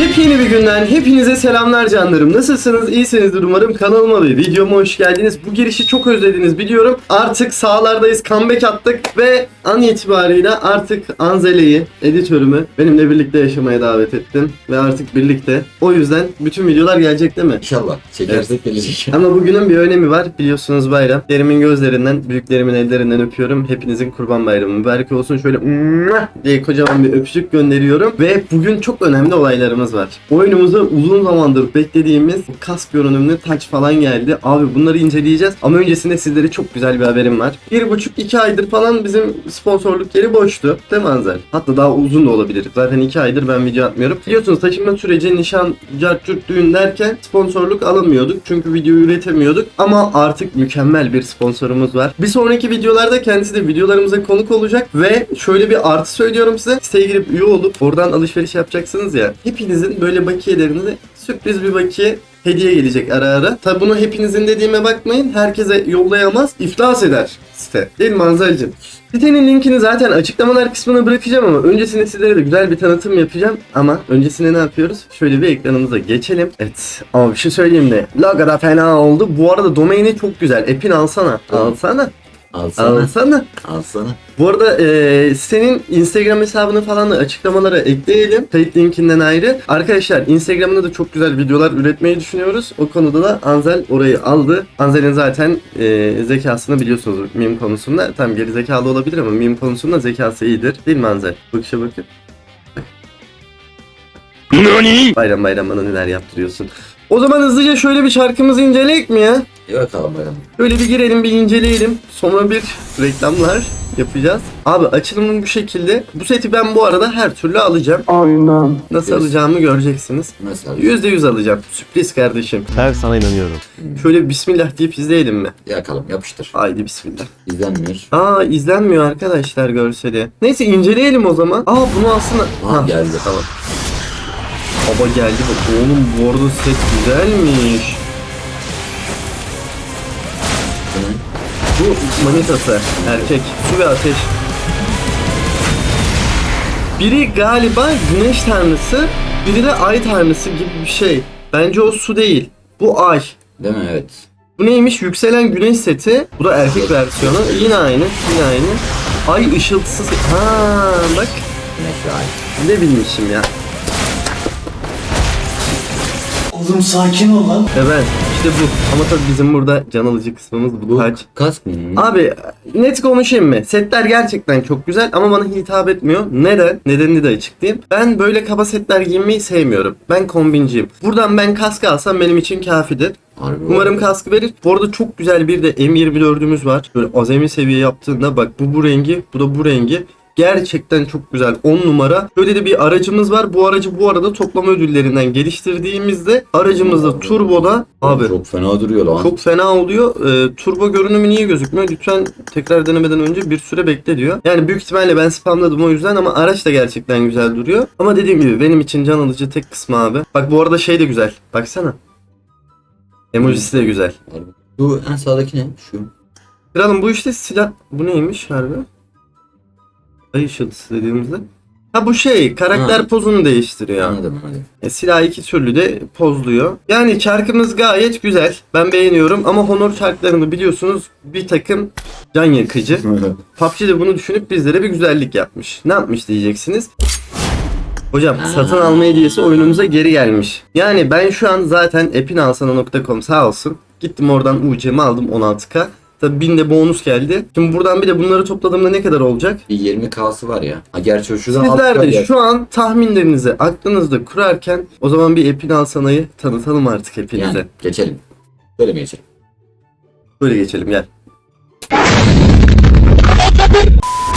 Yepyeni bir günden hepinize selamlar canlarım. Nasılsınız? İyisinizdir umarım. Kanalıma ve videoma hoş geldiniz. Bu girişi çok özlediniz biliyorum. Artık sahalardayız. Comeback attık ve an itibariyle artık Anzele'yi, editörümü benimle birlikte yaşamaya davet ettim. Ve artık birlikte. O yüzden bütün videolar gelecek değil mi? İnşallah. Çekersek gelecek. Ama bugünün bir önemi var. Biliyorsunuz bayram. Derimin gözlerinden, büyüklerimin ellerinden öpüyorum. Hepinizin kurban bayramı mübarek olsun. Şöyle diye kocaman bir öpücük gönderiyorum. Ve bugün çok önemli olaylarımız var. Oyunumuza uzun zamandır beklediğimiz kas görünümlü taç falan geldi. Abi bunları inceleyeceğiz. Ama öncesinde sizlere çok güzel bir haberim var. Bir buçuk iki aydır falan bizim sponsorluk yeri boştu. Değil mi Anzer? Hatta daha uzun da olabilir. Zaten iki aydır ben video atmıyorum. Biliyorsunuz taşınma süreci, nişan, cartçurt, düğün derken sponsorluk alamıyorduk. Çünkü video üretemiyorduk. Ama artık mükemmel bir sponsorumuz var. Bir sonraki videolarda kendisi de videolarımıza konuk olacak. Ve şöyle bir artı söylüyorum size. Siteye girip üye olup oradan alışveriş yapacaksınız ya. Hepinizin böyle bakiyelerinize sürpriz bir bakiye hediye gelecek ara ara. Tabi bunu hepinizin dediğime bakmayın. Herkese yollayamaz. İflas eder site. Değil mi Anzal'cığım? Sitenin linkini zaten açıklamalar kısmına bırakacağım ama öncesinde sizlere de güzel bir tanıtım yapacağım. Ama öncesinde ne yapıyoruz? Şöyle bir ekranımıza geçelim. Evet ama bir şey söyleyeyim de. Logo da fena oldu. Bu arada domaini çok güzel. Epin alsana. Alsana. Alsana. Alsana. Alsana. Bu arada e, senin Instagram hesabını falan da açıklamalara ekleyelim. Kayıt linkinden ayrı. Arkadaşlar Instagram'da da çok güzel videolar üretmeyi düşünüyoruz. O konuda da Anzel orayı aldı. Anzel'in zaten e, zekasını biliyorsunuz meme konusunda. Tam geri zekalı olabilir ama meme konusunda zekası iyidir. Değil mi Anzel? Bakışa bakın. Bayram bayram bana neler yaptırıyorsun. O zaman hızlıca şöyle bir şarkımızı inceleyek mi ya? Bakalım bakalım. Böyle bir girelim bir inceleyelim. Sonra bir reklamlar yapacağız. Abi açılımın bu şekilde. Bu seti ben bu arada her türlü alacağım. Aynen. Nasıl Yes. alacağımı göreceksiniz. Mesela %100 alacağım. Sürpriz kardeşim. Her sana inanıyorum. Şöyle bismillah deyip izleyelim mi? yakalım yapıştır. Haydi bismillah. İzlenmiyor. Aa izlenmiyor arkadaşlar görseli. Neyse inceleyelim o zaman. Aa bunu aslında... Aa, Hah, geldi. Tamam. Baba geldi bak. Oğlum bu arada set güzelmiş. Bu manitası erkek. Su ve ateş. Biri galiba güneş tanrısı, biri de ay tanrısı gibi bir şey. Bence o su değil. Bu ay. Değil mi? Evet. Bu neymiş? Yükselen güneş seti. Bu da erkek versiyonu. Yine aynı. Yine aynı. Ay ışıltısı. Ha bak. Güneş ve ay. Ne bilmişim ya. Oğlum sakin ol lan. Evet. işte bu. Ama tabii bizim burada can alıcı kısmımız bu taç. kask mı? Abi net konuşayım mı? Setler gerçekten çok güzel ama bana hitap etmiyor. Neden? Nedenini de açıklayayım. Ben böyle kaba setler giymeyi sevmiyorum. Ben kombinciyim. Buradan ben kask alsam benim için kafidir. Harbi Umarım var. kaskı verir. Bu arada çok güzel bir de M24'ümüz var. Böyle azami seviye yaptığında bak bu bu rengi, bu da bu rengi. Gerçekten çok güzel. 10 numara. Böyle de bir aracımız var. Bu aracı bu arada toplama ödüllerinden geliştirdiğimizde aracımızda turboda abi Çok fena duruyor lan. çok fena oluyor. Ee, turbo görünümü niye gözükmüyor? Lütfen tekrar denemeden önce bir süre bekle diyor. Yani büyük ihtimalle ben spamladım o yüzden ama araç da gerçekten güzel duruyor. Ama dediğim gibi benim için can alıcı tek kısmı abi. Bak bu arada şey de güzel. Baksana. Emojisi de güzel. Bu en sağdaki ne? Şu. Kralım bu işte silah... Bu neymiş harbi? Ay ışıltısı dediğimizde. Ha bu şey karakter Ha. pozunu değiştiriyor. Anladım anladım. E, silah iki türlü de pozluyor. Yani çarkımız gayet güzel. Ben beğeniyorum ama Honor çarklarını biliyorsunuz bir takım can yakıcı. PUBG de bunu düşünüp bizlere bir güzellik yapmış. Ne yapmış diyeceksiniz. Hocam satın alma hediyesi oyunumuza geri gelmiş. Yani ben şu an zaten epinalsana.com sağ olsun. Gittim oradan UC'mi aldım 16k. Tabi 1000 de bonus geldi. Şimdi buradan bir de bunları topladığımda ne kadar olacak? Bir 20k'sı var ya. Ha gerçi o şuradan Sizler de şu an tahminlerinizi aklınızda kurarken o zaman bir Epinal Sana'yı tanıtalım artık hepinize. Yani geçelim. Böyle mi geçelim? Böyle geçelim gel.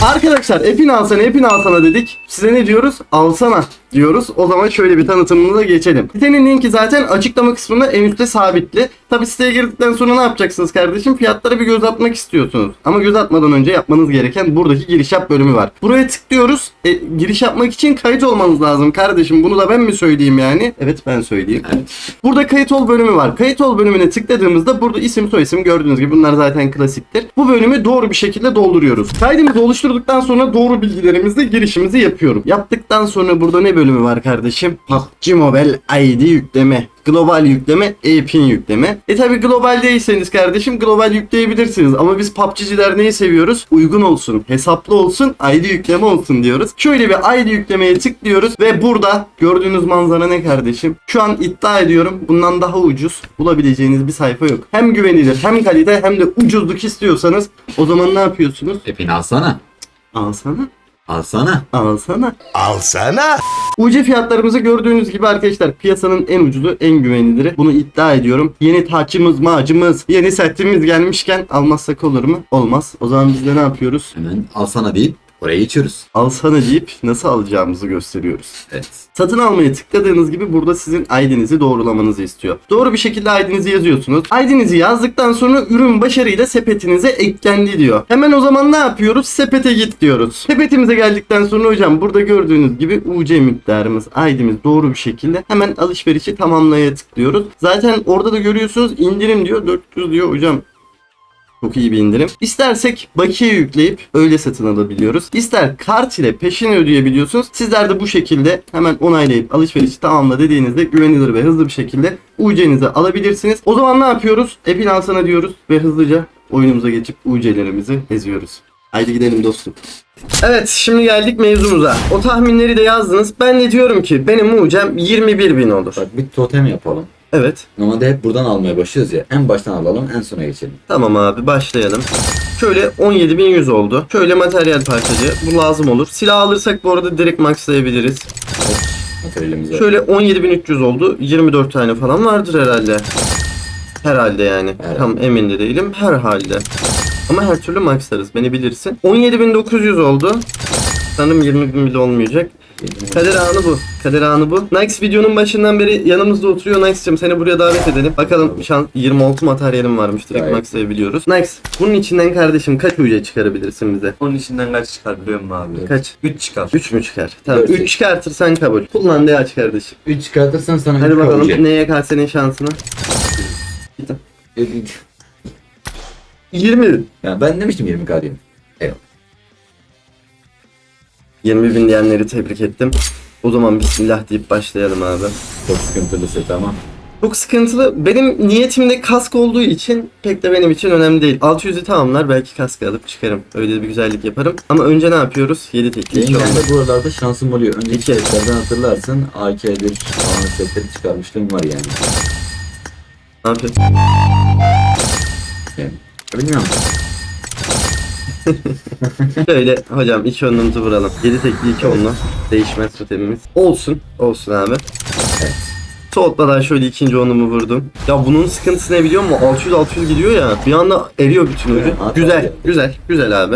Arkadaşlar Epin alsana Epin alsana dedik. Size ne diyoruz? Alsana diyoruz. O zaman şöyle bir tanıtımına geçelim. Sitenin linki zaten açıklama kısmında en üstte sabitli. Tabi siteye girdikten sonra ne yapacaksınız kardeşim? Fiyatlara bir göz atmak istiyorsunuz. Ama göz atmadan önce yapmanız gereken buradaki giriş yap bölümü var. Buraya tıklıyoruz. E, giriş yapmak için kayıt olmanız lazım kardeşim. Bunu da ben mi söyleyeyim yani? Evet ben söyleyeyim. Evet. Burada kayıt ol bölümü var. Kayıt ol bölümüne tıkladığımızda burada isim soyisim gördüğünüz gibi bunlar zaten klasiktir. Bu bölümü doğru bir şekilde dolduruyoruz. Kaydımızı oluştur Oluşturduktan sonra doğru bilgilerimizle girişimizi yapıyorum. Yaptıktan sonra burada ne bölümü var kardeşim? PUBG Mobile ID yükleme. Global yükleme, AP'in yükleme. E tabi global değilseniz kardeşim global yükleyebilirsiniz. Ama biz PUBG'ciler neyi seviyoruz? Uygun olsun, hesaplı olsun, ID yükleme olsun diyoruz. Şöyle bir ID yüklemeye tıklıyoruz ve burada gördüğünüz manzara ne kardeşim? Şu an iddia ediyorum bundan daha ucuz bulabileceğiniz bir sayfa yok. Hem güvenilir hem kalite hem de ucuzluk istiyorsanız o zaman ne yapıyorsunuz? Epini alsana. Alsana. Alsana. Alsana. Alsana. UC fiyatlarımızı gördüğünüz gibi arkadaşlar piyasanın en ucuzu en güveniliri. Bunu iddia ediyorum. Yeni taçımız macımız yeni setimiz gelmişken almazsak olur mu? Olmaz. O zaman biz de ne yapıyoruz? Hemen alsana deyip oraya geçiyoruz. Alsana deyip nasıl alacağımızı gösteriyoruz. Evet. Satın almaya tıkladığınız gibi burada sizin ID'nizi doğrulamanızı istiyor. Doğru bir şekilde ID'nizi yazıyorsunuz. ID'nizi yazdıktan sonra ürün başarıyla sepetinize eklendi diyor. Hemen o zaman ne yapıyoruz? Sepete git diyoruz. Sepetimize geldikten sonra hocam burada gördüğünüz gibi UC miktarımız, ID'miz doğru bir şekilde hemen alışverişi tamamlaya tıklıyoruz. Zaten orada da görüyorsunuz indirim diyor 400 diyor hocam. Çok iyi bir indirim. İstersek bakiye yükleyip öyle satın alabiliyoruz. İster kart ile peşin ödeyebiliyorsunuz. Sizler de bu şekilde hemen onaylayıp alışverişi tamamla dediğinizde güvenilir ve hızlı bir şekilde UC'nizi alabilirsiniz. O zaman ne yapıyoruz? Epin alsana diyoruz ve hızlıca oyunumuza geçip UC'lerimizi eziyoruz. Haydi gidelim dostum. Evet şimdi geldik mevzumuza. O tahminleri de yazdınız. Ben de diyorum ki benim UC'm 21 bin olur. Bak bir totem yapalım. Evet. Normalde hep buradan almaya başlıyoruz ya. En baştan alalım en sona geçelim. Tamam abi başlayalım. Şöyle 17.100 oldu. Şöyle materyal parçacı. Bu lazım olur. Silah alırsak bu arada direkt maxlayabiliriz. Materyalimizi Şöyle 17.300 oldu. 24 tane falan vardır herhalde. Herhalde yani. Evet. Tam emin de değilim. Herhalde. Ama her türlü maxlarız. Beni bilirsin. 17.900 oldu. Sanırım 20.000 bile olmayacak. Kader anı bu. Kader anı bu. Nix videonun başından beri yanımızda oturuyor. Nix'cim seni buraya davet edelim. Bakalım şans 26 materyalim varmış. Direkt Gayet. maxlayabiliyoruz. Nix bunun içinden kardeşim kaç UC çıkarabilirsin bize? Onun içinden kaç çıkar biliyor musun abi? Kaç? 3 çıkar. 3 mü çıkar? Tamam Dört 3 çıkartırsan kabul. Kullan de aç kardeşim. 3 çıkartırsan sana Hadi bakalım kalacak. neye kalsenin şansına. Ya 20. ben demiştim 20 k diye. Eyvallah. 20 bin diyenleri tebrik ettim. O zaman bismillah deyip başlayalım abi. Çok sıkıntılı set ama. Çok sıkıntılı. Benim niyetimde kask olduğu için pek de benim için önemli değil. 600'ü tamamlar belki kask alıp çıkarım. Öyle bir güzellik yaparım. Ama önce ne yapıyoruz? 7 tekli. Benim de buralarda şansım oluyor. Önceki setlerden hatırlarsın AK1 falan setleri çıkarmışlığım var yani. Ne yapıyoruz? yani. Bilmiyorum. Şöyle hocam iki onlumuzu vuralım. 7 tekli 2 onlu. Değişmez totemimiz. Olsun. Olsun abi. Evet. Soğutmadan şöyle ikinci onumu vurdum. Ya bunun sıkıntısı ne biliyor musun? 600-600 gidiyor ya. Bir anda eriyor bütün. Evet, Güzel, güzel, güzel abi.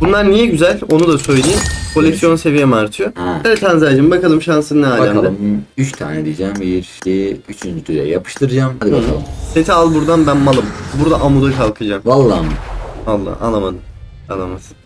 Bunlar niye güzel? Onu da söyleyeyim. Koleksiyon seviyem artıyor. Ha. Evet Hanzaycığım bakalım şansın ne alemde. Bakalım 3 tane diyeceğim. 1, 2, 3. de yapıştıracağım. Hadi Hı. bakalım. Seti al buradan ben malım. Burada amuda kalkacağım. Vallahi mi? Allah alamadım. Alamazsın.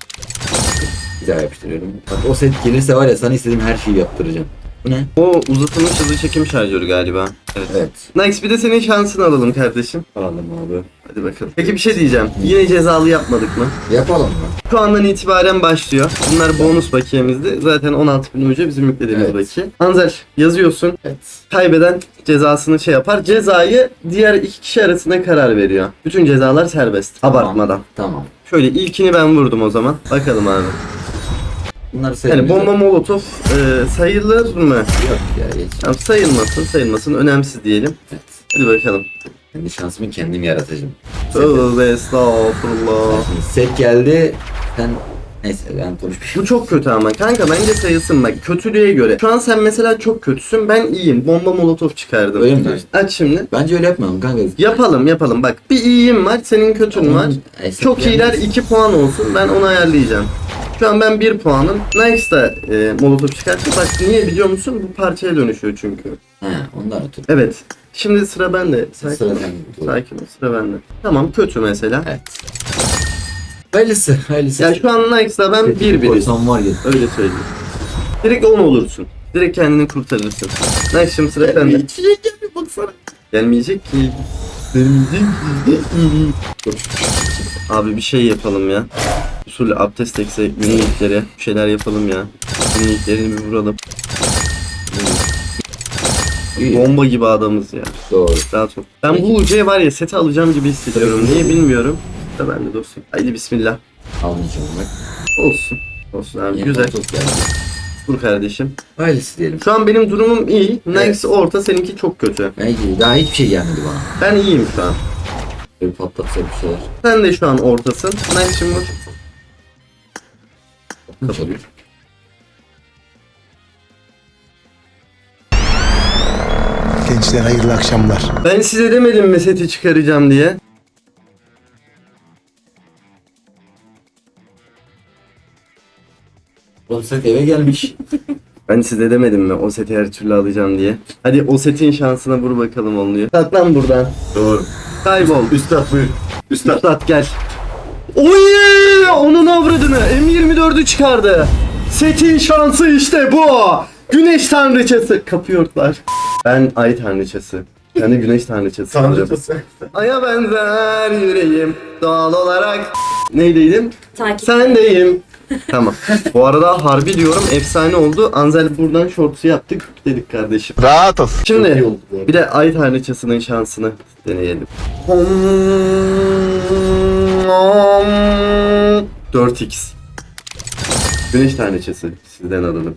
Bir daha yapıştırıyorum. Bak o set gelirse var ya sana istediğim her şeyi yaptıracağım. Bu ne? O uzatılmış hızlı çekim şarjörü galiba. Evet. Evet. Nice bir de senin şansını alalım kardeşim. Alalım abi. Hadi bakalım. Peki bir şey diyeceğim. Yine cezalı yapmadık mı? Yapalım mı? Şu andan itibaren başlıyor. Bunlar bonus bakiyemizdi. Zaten 16 bin ucu bizim yüklediğimiz Evet. bakiye. Anzel yazıyorsun. Evet. Kaybeden cezasını şey yapar. Cezayı diğer iki kişi arasında karar veriyor. Bütün cezalar serbest. Abartmadan. Tamam. Şöyle ilkini ben vurdum o zaman. Bakalım abi. Bunları Yani sayalım. bomba molotof e, sayılır mı? Yok ya geç. Tamam, sayılmasın sayılmasın önemsiz diyelim. Evet. Hadi bakalım. Kendi şansımı kendim yaratacağım. Tövbe estağfurullah. Şimdi set geldi. Sen neyse ben konuşmayayım. Bu çok kötü ama kanka bence sayılsın bak kötülüğe göre. Şu an sen mesela çok kötüsün ben iyiyim. Bomba molotof çıkardım. Öyle mi? Aç şimdi. Bence öyle yapmayalım kanka. Yapalım yapalım bak bir iyiyim var senin kötün var. Çok iyiler gelmez. 2 puan olsun ben onu ayarlayacağım. Şu an ben 1 puanım. Nice da e, molotof çıkarttı. Bak niye biliyor musun? Bu parçaya dönüşüyor çünkü. He ondan ötürü. Evet. Şimdi sıra bende. Sakin Sıra ol. sende. Sakin ol. Sıra bende. Tamam kötü mesela. Evet. Hayırlısı, hayırlısı. Ya şu an Nike'da ben Seti 1 1 koysam var ya. Öyle söyleyeyim. Direkt 10 olursun. Direkt kendini kurtarırsın. Nice şimdi sıra sende. baksana. Gelmeyecek ki. Gelmeyecek ki. Abi bir şey yapalım ya. Usulü abdest ekse günlükleri bir şeyler yapalım ya. Günlüklerini bir vuralım. İyi. Bomba gibi adamız ya. Doğru. Rahat ol. Ben bu UC'ye var ya seti alacağım gibi hissediyorum. Niye bilmiyorum. Da ben de dostum. Haydi bismillah. Almayacağım bak. Olsun. Olsun abi Yine güzel. Çok geldi. Vur kardeşim. Hayırlısı diyelim. Şu an benim durumum iyi. Nex Evet. orta seninki çok kötü. Belki daha hiçbir şey gelmedi bana. Ben iyiyim şu an. Böyle patlatsa bir şeyler. Sen de şu an ortasın. Nex'im vur. Ne çalıyor? Gençler hayırlı akşamlar. Ben size demedim mi seti çıkaracağım diye. Oğlum sen eve gelmiş. Ben size demedim mi o seti her türlü alacağım diye. Hadi o setin şansına vur bakalım oluyor. Kalk lan buradan. Doğru. Kaybol. Üstad buyur. Üstad. Üstad gel. Oy! Onun avradını M24'ü çıkardı. Setin şansı işte bu. Güneş tanrıçası. Kapıyorlar. Ben ay tanrıçası. De güneş tanrıçası. Aya benzer yüreğim doğal olarak. Neydeydim? Takip. Sendeyim. tamam. Bu arada harbi diyorum efsane oldu. Anzel buradan shorts'u yaptık dedik kardeşim. Rahat ol. Şimdi bir de ay tanrıçasının şansını deneyelim. 4x. Güneş tanrıçası sizden alalım.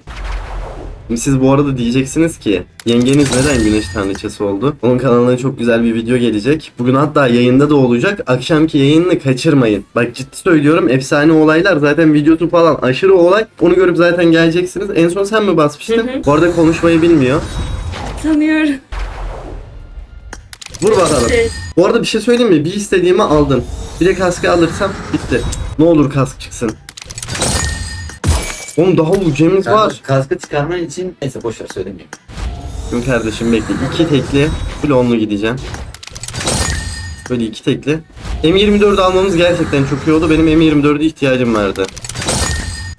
Şimdi siz bu arada diyeceksiniz ki yengeniz neden güneş tanrıçası oldu? Onun kanalına çok güzel bir video gelecek. Bugün hatta yayında da olacak. Akşamki yayınını kaçırmayın. Bak ciddi söylüyorum efsane olaylar zaten videosu falan aşırı olay. Onu görüp zaten geleceksiniz. En son sen mi basmıştın? Hı hı. Bu arada konuşmayı bilmiyor. Tanıyorum. Vur bakalım. Evet. Bu arada bir şey söyleyeyim mi? Bir istediğimi aldın. Bir de kaskı alırsam bitti. Ne olur kask çıksın. Oğlum daha ucemiz Yani var. Kaskı çıkarman için neyse boşver söylemeyeyim. Dur kardeşim bekle. İki tekli. Full onlu gideceğim. Böyle iki tekli. M24'ü almamız gerçekten çok iyi oldu. Benim M24'e ihtiyacım vardı.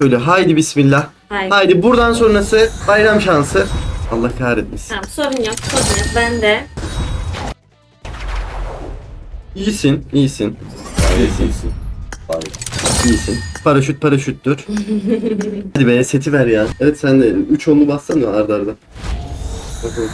Böyle haydi bismillah. Hayır. Haydi buradan sonrası bayram şansı. Allah kahretmesin. Tamam sorun yok sorun yok. Ben de İyisin, iyisin, Gayet iyisin. İyisin. Paraşüt paraşüttür. Hadi be seti ver ya. Evet sen de 3 onlu bassana arda arda. Bakalım.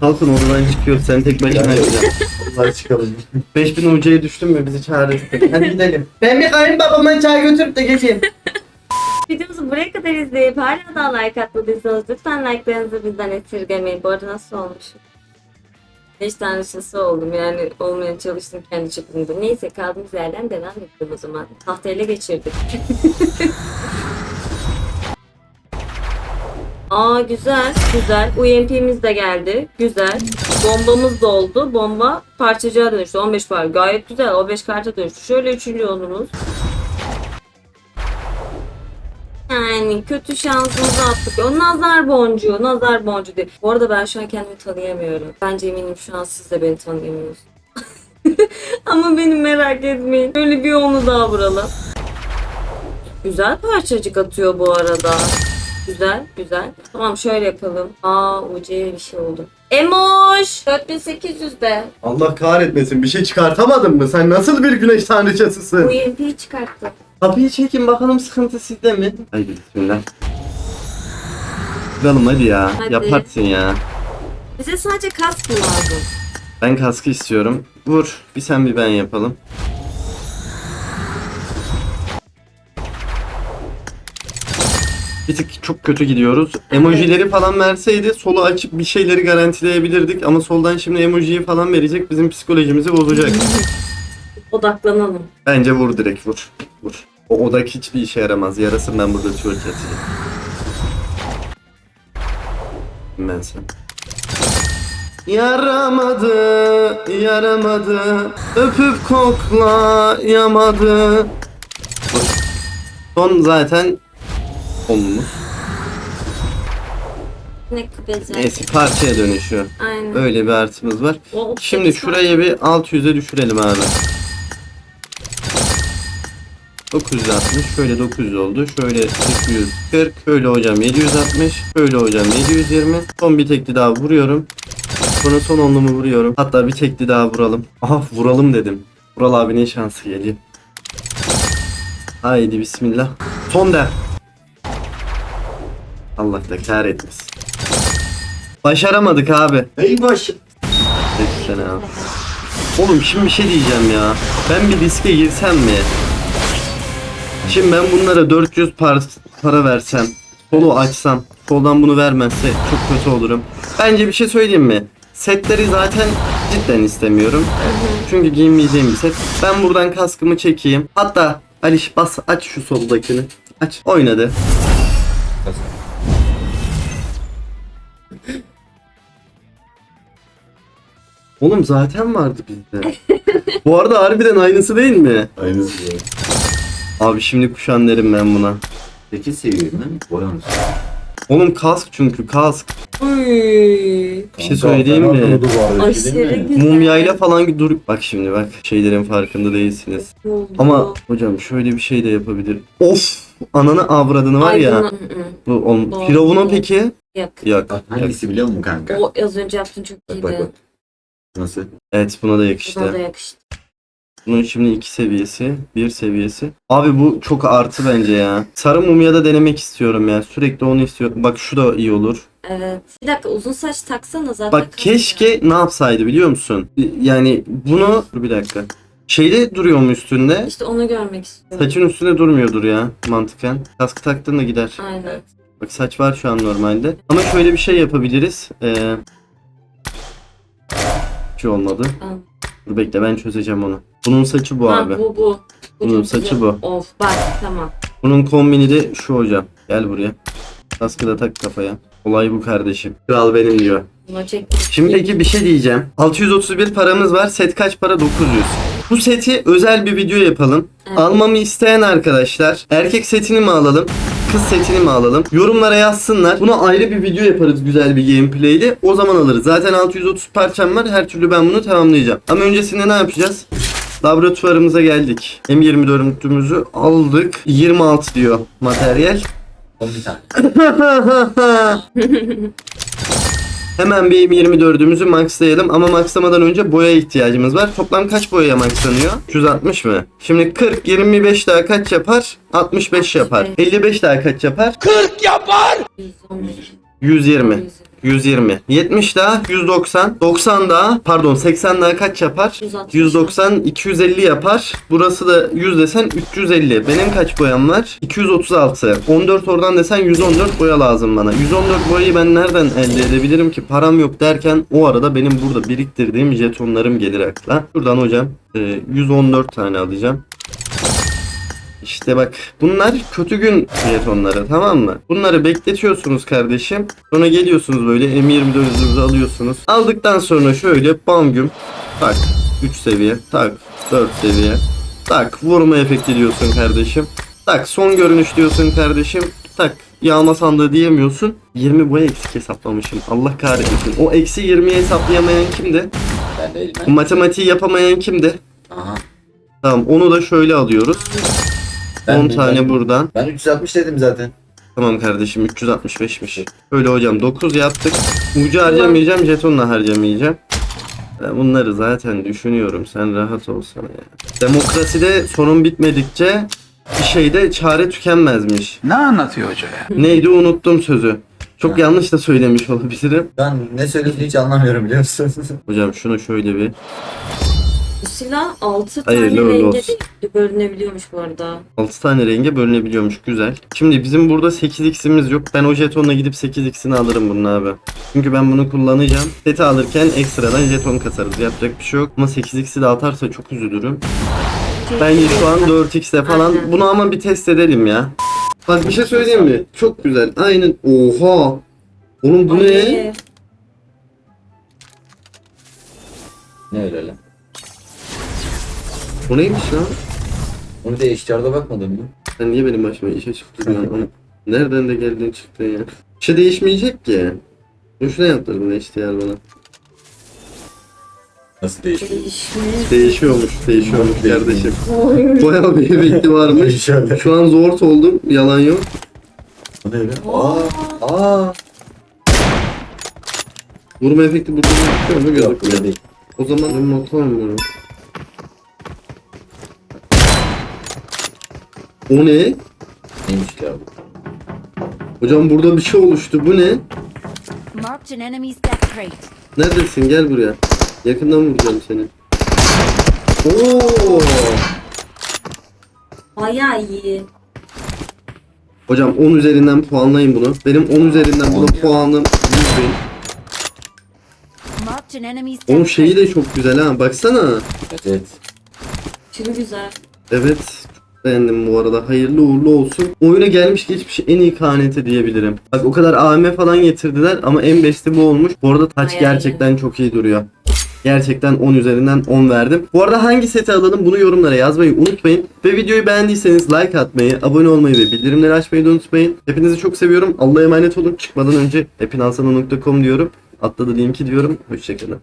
Kalkın oradan çıkıyor. Sen tek başına yapacaksın. Onlar çıkalım. 5000 UC'ye düştün mü bizi çağırırsın. Hadi gidelim. Ben bir kayınbabama çay götürüp de geçeyim. videomuzu buraya kadar izleyip hala daha like atmadıysanız lütfen like'larınızı bizden esirgemeyin. Bu arada nasıl olmuşum? Beş tanrıçası oldum yani olmaya çalıştım kendi çapımda. Neyse kaldığımız yerden devam edelim o zaman. Tahtı ele geçirdik. Aa güzel güzel. UMP'miz de geldi. Güzel. Bombamız da oldu. Bomba parçacığa dönüştü. 15 par. Gayet güzel. 15 karta dönüştü. Şöyle üçüncü yolumuz. Yani kötü şansımızı attık. O nazar boncuğu, nazar boncuğu diye. Bu arada ben şu an kendimi tanıyamıyorum. Bence eminim şu an siz de beni tanıyamıyorsunuz. Ama beni merak etmeyin. Böyle bir onu daha vuralım. Güzel parçacık atıyor bu arada. Güzel, güzel. Tamam şöyle yapalım. Aa UC'ye bir şey oldu. Emoş! 4800 de. Allah kahretmesin bir şey çıkartamadın mı? Sen nasıl bir güneş tanrıçasısın? UMP'yi çıkarttı. Kapıyı çekin bakalım sıkıntı sizde mi? Haydi bismillah. Çıkalım hadi ya. Hadi. Yaparsın ya. Bize sadece kask mı lazım? Ben kaskı istiyorum. Vur. Bir sen bir ben yapalım. Bir tık çok kötü gidiyoruz. Emojileri falan verseydi solu açıp bir şeyleri garantileyebilirdik ama soldan şimdi emojiyi falan verecek bizim psikolojimizi bozacak. Odaklanalım. Bence vur direkt vur. Vur. O odak hiçbir işe yaramaz. Yarasından burada twerk atacak. Ben sen. Yaramadı, yaramadı. Öpüp koklayamadı. Son zaten onumuz. Ne kıpacak. Neyse parçaya dönüşüyor. Aynen. Öyle bir artımız var. O 38 Şimdi şuraya bir 600'e düşürelim abi. 960 şöyle 900 oldu. Şöyle 840 şöyle hocam 760 şöyle hocam 720 son bir tekli daha vuruyorum. Sonra son onlumu vuruyorum. Hatta bir tekli daha vuralım. Aha vuralım dedim. Vural abinin şansı geliyor. Haydi bismillah. Son der. Allah da kahretmesin. Başaramadık abi. Ey baş. Sen abi. Oğlum şimdi bir şey diyeceğim ya. Ben bir riske girsem mi? Şimdi ben bunlara 400 par para versem, solu açsam, soldan bunu vermezse çok kötü olurum. Bence bir şey söyleyeyim mi? Setleri zaten cidden istemiyorum. Çünkü giymeyeceğim bir set. Ben buradan kaskımı çekeyim. Hatta Aliş bas aç şu soldakini. Aç. Oynadı. Oğlum zaten vardı bizde. Bu arada harbiden aynısı değil mi? Aynısı. Abi şimdi kuşan derim ben buna. 8 seviye mi? Anasını. Oğlum kask çünkü kask. Uy. Bir şey söyleyeyim mi? Aşırı güzel. Mumyayla falan dur. Bak şimdi bak şeylerin farkında değilsiniz. Ama hocam şöyle bir şey de yapabilir. Of! Ananı avradını var ya. bunu- Hı hı. Bu oğlum, Doğru. Firavun'un peki? Yok. Yok. Bak hangisi biliyor musun kanka? O az önce yaptın çok Bak iyiydi. bak bak. Nasıl? Evet buna da Buna da yakıştı. Bunun şimdi iki seviyesi, bir seviyesi. Abi bu çok artı bence ya. Sarı mumya da denemek istiyorum ya. Sürekli onu istiyorum. Bak şu da iyi olur. Evet. Bir dakika uzun saç taksana zaten. Bak keşke ne yapsaydı biliyor musun? Yani bunu bir dakika. Şeyde duruyor mu üstünde? İşte onu görmek istiyorum. Saçın üstünde durmuyordur ya mantıken. Kaskı taktığında gider. Aynen. Bak saç var şu an normalde. Ama şöyle bir şey yapabiliriz. Ee, hiç olmadı. Tamam. Dur bekle ben çözeceğim onu. Bunun saçı bu ha, abi. Bu bu. Bu Bunun çok saçı güzel. bu. Of bak tamam. Bunun kombini de şu hocam. Gel buraya. Kaskı da tak kafaya. Olay bu kardeşim. Kral benim diyor. Buna çektim. Şimdi peki bir şey diyeceğim. 631 paramız var. Set kaç para? 900. Bu seti özel bir video yapalım. Evet. Almamı isteyen arkadaşlar erkek setini mi alalım? Kız setini mi alalım? Yorumlara yazsınlar. Buna ayrı bir video yaparız güzel bir gameplay ile. O zaman alırız. Zaten 630 parçam var. Her türlü ben bunu tamamlayacağım. Ama öncesinde ne yapacağız? Laboratuvarımıza geldik. M24'ümüzü aldık. 26 diyor materyal. 11 tane. Hemen bir M24'ümüzü maxlayalım ama maxlamadan önce boya ihtiyacımız var. Toplam kaç boyaya maxlanıyor? 160 mı? Şimdi 40, 25 daha kaç yapar? 65 yapar. 55 daha kaç yapar? 120. 120. 70 daha 190. 90 daha pardon 80 daha kaç yapar? 160. 190 250 yapar. Burası da 100 desen 350. Benim kaç boyam var? 236. 14 oradan desen 114 boya lazım bana. 114 boyayı ben nereden elde edebilirim ki? Param yok derken o arada benim burada biriktirdiğim jetonlarım gelir akla. Şuradan hocam e, 114 tane alacağım. İşte bak bunlar kötü gün jetonları tamam mı? Bunları bekletiyorsunuz kardeşim. Sonra geliyorsunuz böyle M24'ünüzü alıyorsunuz. Aldıktan sonra şöyle bam güm tak 3 seviye tak 4 seviye tak vurma efekti diyorsun kardeşim. Tak son görünüş diyorsun kardeşim. Tak yağma sandığı diyemiyorsun. 20 boya eksik hesaplamışım. Allah kahretsin. O eksi 20'yi hesaplayamayan kimdi? Ben değilim matematiği yapamayan kimdi? Aha. Tamam onu da şöyle alıyoruz. Ben 10 de- tane ben- buradan. Ben 360 dedim zaten. Tamam kardeşim 365'miş. Öyle hocam 9 yaptık. Ucu harcamayacağım, jetonla harcamayacağım. Ben bunları zaten düşünüyorum. Sen rahat olsana ya. Demokraside sorun bitmedikçe bir şeyde çare tükenmezmiş. Ne anlatıyor hoca ya? Neydi unuttum sözü. Çok yanlış da söylemiş olabilirim. Ben ne söylediğini hiç anlamıyorum biliyor musun? Hocam şunu şöyle bir Bu silah 6 tane Hayırlı uğurlu renge olsun. bölünebiliyormuş bu arada. 6 tane renge bölünebiliyormuş. Güzel. Şimdi bizim burada 8x'imiz yok. Ben o jetonla gidip 8x'ini alırım bunun abi. Çünkü ben bunu kullanacağım. Seti alırken ekstradan jeton kasarız. Yapacak bir şey yok. Ama 8x'i de atarsa çok üzülürüm. Bence şu an 4x'te falan. Aynen. Bunu ama bir test edelim ya. Bak bir şey söyleyeyim mi? Çok güzel. Aynen. Oha. Oğlum bu ne? Ay, ne öyle lan? Bu neymiş lan? Onu da eşkarda bakmadın mı? Sen niye benim başıma işe çıktın? Oğlum, Nereden de geldin çıktın ya? Bir şey değişmeyecek ki. Boşuna yaptırdın HDR bana. Nasıl değişiyor? Değişmiş. Değişiyormuş, değişiyormuş kardeşim. Oy. Bayağı bir efekti varmış. Şöyle. Şu an zor oldum, yalan yok. Bu ne öyle? Aa. Aa. Vurma efekti burada burada değil. O zaman benim motorum bunu. O ne? Neymiş ya bu? Hocam burada bir şey oluştu. Bu ne? Marked an enemy's death crate. Neredesin? Gel buraya. Yakından vuracağım seni. Oo! Bayağı iyi. Hocam 10 üzerinden puanlayın bunu. Benim 10 üzerinden buna puanım 100 bin. Marked an enemy's Onun death şeyi crate. de çok güzel ha. Baksana. Evet evet. Çok güzel. Evet. Beğendim bu arada. Hayırlı uğurlu olsun. Oyuna gelmiş geçmiş en iyi KNT diyebilirim. Bak o kadar AM falan getirdiler ama en besti bu olmuş. Bu arada taç Aynen. gerçekten çok iyi duruyor. Gerçekten 10 üzerinden 10 verdim. Bu arada hangi seti alalım bunu yorumlara yazmayı unutmayın. Ve videoyu beğendiyseniz like atmayı, abone olmayı ve bildirimleri açmayı da unutmayın. Hepinizi çok seviyorum. Allah'a emanet olun. Çıkmadan önce hepinalsana.com diyorum. Atladı linki diyorum. Hoşçakalın.